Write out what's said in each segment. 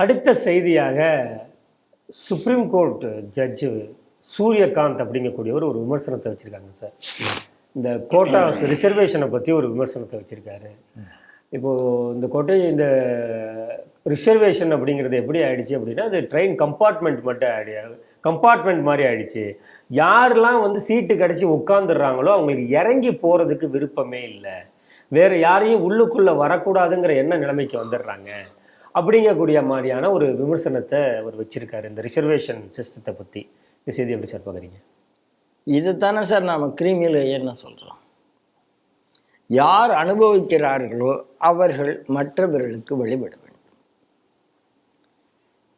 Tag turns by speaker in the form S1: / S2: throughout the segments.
S1: அடுத்த செய்தியாக supreme court judge Suryakant அப்படிங்கக்கூடியவர் ஒரு விமர்சனத்தை வச்சுருக்காங்க சார். இந்த கோட்டா ரிசர்வேஷனை பற்றி ஒரு விமர்சனத்தை வச்சுருக்காரு. இப்போது இந்த கோட்டை இந்த ரிசர்வேஷன் அப்படிங்கிறது எப்படி ஆயிடுச்சு அப்படின்னா அது ட்ரெயின் கம்பார்ட்மெண்ட் மட்டும் ஆடி கம்பார்ட்மெண்ட் மாதிரி ஆயிடுச்சு. யாரெல்லாம் வந்து சீட்டு கிடச்சி உட்காந்துடுறாங்களோ அவங்களுக்கு இறங்கி போகிறதுக்கு விருப்பமே இல்லை. வேறு யாரையும் உள்ளுக்குள்ளே வரக்கூடாதுங்கிற எண்ண நிலைமைக்கு வந்துடுறாங்க. அப்படிங்கக்கூடிய மாதிரியான ஒரு விமர்சனத்தை அவர் வச்சுருக்காரு. இந்த ரிசர்வேஷன் சிஸ்டத்தை பற்றி இந்த செய்தி எப்படி சார் பார்க்குறீங்க?
S2: இதுதானே சார் நாம் கிரிமியல் என்ன சொல்கிறோம் யார் அனுபவிக்கிறார்களோ அவர்கள் மற்றவர்களுக்கு வழிபட வேண்டும்.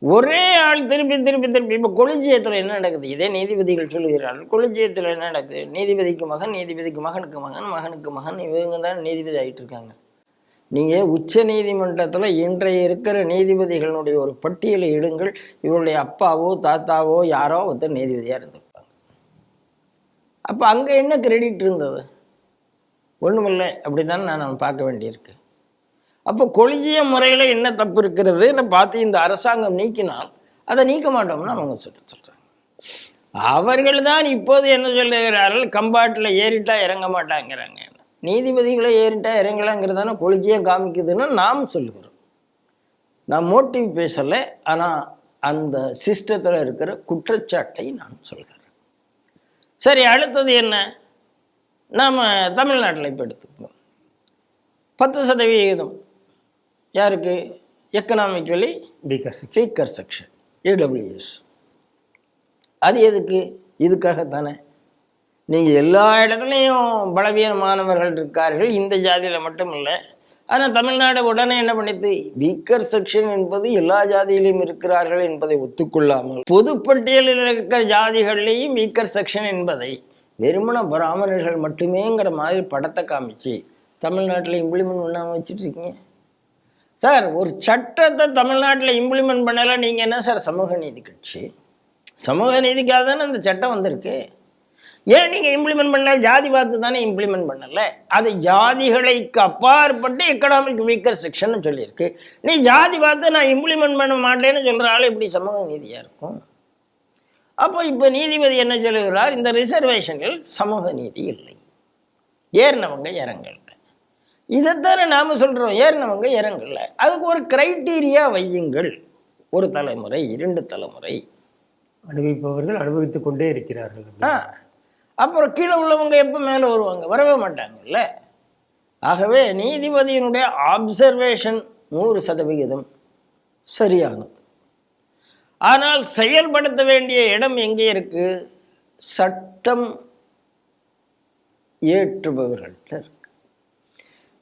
S2: ஒரே ஆள் திருப்பி திருப்பி திருப்பி இப்போ கொலிஜியத்தில் என்ன நடக்குது? இதே நீதிபதிகள் சொல்லுகிறார்கள். கொலிஜியத்தில் என்ன நடக்குது? நீதிபதிக்கு மகன் நீதிபதிக்கு மகனுக்கு மகன் மகனுக்கு மகன் இவங்க தான் நீதிபதி ஆகிட்டு இருக்காங்க. நீங்கள் உச்ச நீதிமன்றத்தில் இன்றைய இருக்கிற நீதிபதிகளுடைய ஒரு பட்டியலை எடுங்கள் இவருடைய அப்பாவோ தாத்தாவோ யாரோ ஒருத்தர் நீதிபதியாக இருந்திருப்பாங்க. அப்போ அங்கே என்ன கிரெடிட் இருந்தது? ஒன்றுமில்லை அப்படி தான் நான் பார்க்க வேண்டியிருக்கு. அப்போ கொலிஜிய முறையில் என்ன தப்பு இருக்கிறதுன்னு பார்த்து இந்த அரசாங்கம் நீக்கினால் அதை நீக்க மாட்டோம்னு அவங்க சொல்ல சொல்கிறாங்க அவர்கள் தான் இப்போது என்ன சொல்லுகிறார்கள்? கம்பாட்டில் ஏறிட்டா இறங்க மாட்டாங்கிறாங்க. நீதிபதிகளை ஏறிட்டா இறங்கலாங்கிறதான கொலிஜியம் காமிக்குதுன்னு நாம் சொல்லுகிறோம். நான் மோட்டிவ் பேசலை ஆனால் அந்த சிஸ்டத்தில் இருக்கிற குற்றச்சாட்டை நான் சொல்கிறேன் சரி அடுத்தது என்ன? நாம் தமிழ்நாட்டில் இப்போ எடுத்துப்போம் பத்து சதவிகிதம் யாருக்கு? Economically
S1: because
S2: speaker section EWS அது எதுக்கு? இதுக்காகத்தானே. நீங்கள் எல்லா இடத்துலையும் பலவீனமானவர்கள் இருக்கார்கள். இந்த ஜாதியில் மட்டும் இல்லை ஆனால் தமிழ்நாடு உடனே என்ன பண்ணித்து? வீக்கர் செக்ஷன் என்பது எல்லா ஜாதியிலும் இருக்கிறார்கள் என்பதை ஒத்துக்கொள்ளாமல் பொதுப்பட்டியலில் இருக்கிற ஜாதிகள்லேயும் வீக்கர் செக்ஷன் என்பதை வெறுமன பிராமணர்கள் மட்டுமேங்கிற மாதிரி படத்தை காமிச்சு தமிழ்நாட்டில் இம்ப்ளிமெண்ட் பண்ணாமல் வச்சுட்டு இருக்கீங்க. சார் ஒரு சட்டத்தை தமிழ்நாட்டில் இம்ப்ளிமெண்ட் பண்ணலாம் நீங்கள் என்ன சார் சமூக நீதி கட்சி? சமூக நீதிக்காக தானே அந்த சட்டம் வந்திருக்கு. ஏன் நீங்கள் இம்ப்ளிமெண்ட் பண்ணல? ஜாதி பார்த்து தானே இம்ப்ளிமெண்ட் பண்ணல. அது ஜாதிகளுக்கு அப்பாற்பட்டு எக்கனாமிக் வீக்கர் செக்ஷன் சொல்லியிருக்கு. நீ ஜாதி பார்த்து நான் இம்ப்ளிமெண்ட் பண்ண மாட்டேன்னு சொல்கிற ஆள் எப்படி சமூக நீதியாக இருக்கும்? அப்போ இப்போ நீதிபதி என்ன சொல்லுகிறார்? இந்த ரிசர்வேஷன்கள் சமூக நீதி இல்லை. ஏறினவங்க இறங்கல. இதைத்தானே நாம் சொல்கிறோம் ஏறினவங்க இறங்கல. அதுக்கு ஒரு கிரைட்டீரியா வையுங்கள். ஒரு தலைமுறை இரண்டு தலைமுறை.
S1: அனுபவிப்பவர்கள் அனுபவித்துக் கொண்டே இருக்கிறார்கள்.
S2: ஆ. அப்புறம் கீழே உள்ளவங்க எப்போ மேலே வருவாங்க? வரவே மாட்டாங்கல்ல? ஆகவே நீதிபதியினுடைய ஆப்சர்வேஷன் நூறு சதவிகிதம் சரியானது. ஆனால் செயல்படுத்த வேண்டிய இடம் எங்கே இருக்கு? சட்டம் ஏற்றுபவர்கள்ட்ட இருக்கு.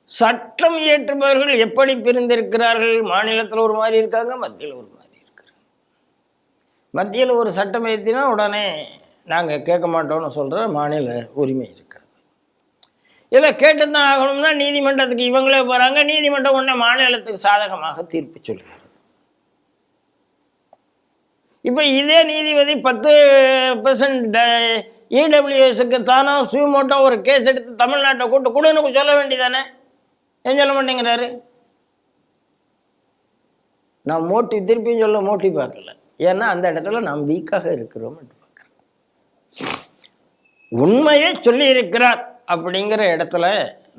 S2: சட்டம் இயற்றுபவர்கள் எப்படி பிரிந்திருக்கிறார்கள்? மாநிலத்தில் ஒரு மாதிரி இருக்காங்க மத்தியில் ஒரு மாதிரி இருக்கிறாங்க மத்தியில் ஒரு சட்டம் ஏற்றினா உடனே நாங்கள் கேட்க மாட்டோம்னு சொல்கிற மாநில உரிமை இருக்கிறது இல்லை கேட்டு தான் ஆகணும்னா நீதிமன்றத்துக்கு இவங்களே போகிறாங்க நீதிமன்றம் ஒன்று மாநிலத்துக்கு சாதகமாக தீர்ப்பு சொல்கிறது இப்போ இதே நீதிபதி பத்து பெர்சன்ட் இடபிள்யூஎஸ்க்கு தானா சுயமோட்டோ ஒரு கேஸ் எடுத்து தமிழ்நாட்டை கூட்டு கொடுன்னு சொல்ல வேண்டியதானே? ஏன் சொல்ல மாட்டேங்கிறாரு? நான் மோட்டி திருப்பியும் சொல்ல மோட்டி பார்க்கல. ஏன்னா அந்த இடத்துல நாம் வீக்காக இருக்கிறோம் உண்மையை சொல்லியிருக்கிறார் அப்படிங்கிற இடத்துல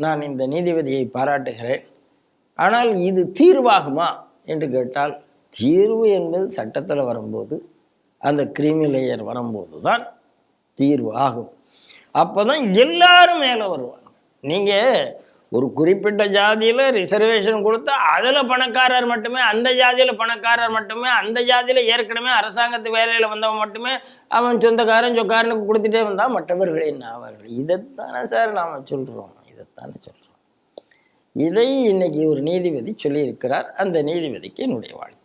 S2: நான் இந்த நீதிபதியை பாராட்டுகிறேன். ஆனால் இது தீர்வாகுமா என்று கேட்டால் தீர்வு என்பது சட்டத்தில் வரும்போது அந்த கிரிமி லேயர் வரும்போது தான் தீர்வு ஆகும் அப்போ தான் எல்லாரும் மேலே வருவாங்க. நீங்கள் ஒரு குறிப்பிட்ட ஜாதியில் ரிசர்வேஷன் கொடுத்தா அதில் பணக்காரர் மட்டுமே அந்த ஜாதியில் பணக்காரர் மட்டுமே அந்த ஜாதியில் ஏற்கனவே அரசாங்கத்து வேலையில் வந்தவன் மட்டுமே அவன் சொந்தக்காரன் சொக்காரனுக்கு கொடுத்துட்டே வந்தால் மற்றவர்கள் என்ன ஆவார்கள்? இதைத்தானே சார் நாம் சொல்கிறோம் இதைத்தானே சொல்கிறோம் இதை இன்னைக்கு ஒரு நீதிபதி சொல்லியிருக்கிறார். அந்த நீதிபதிக்கு என்னுடைய வாழ்க்கை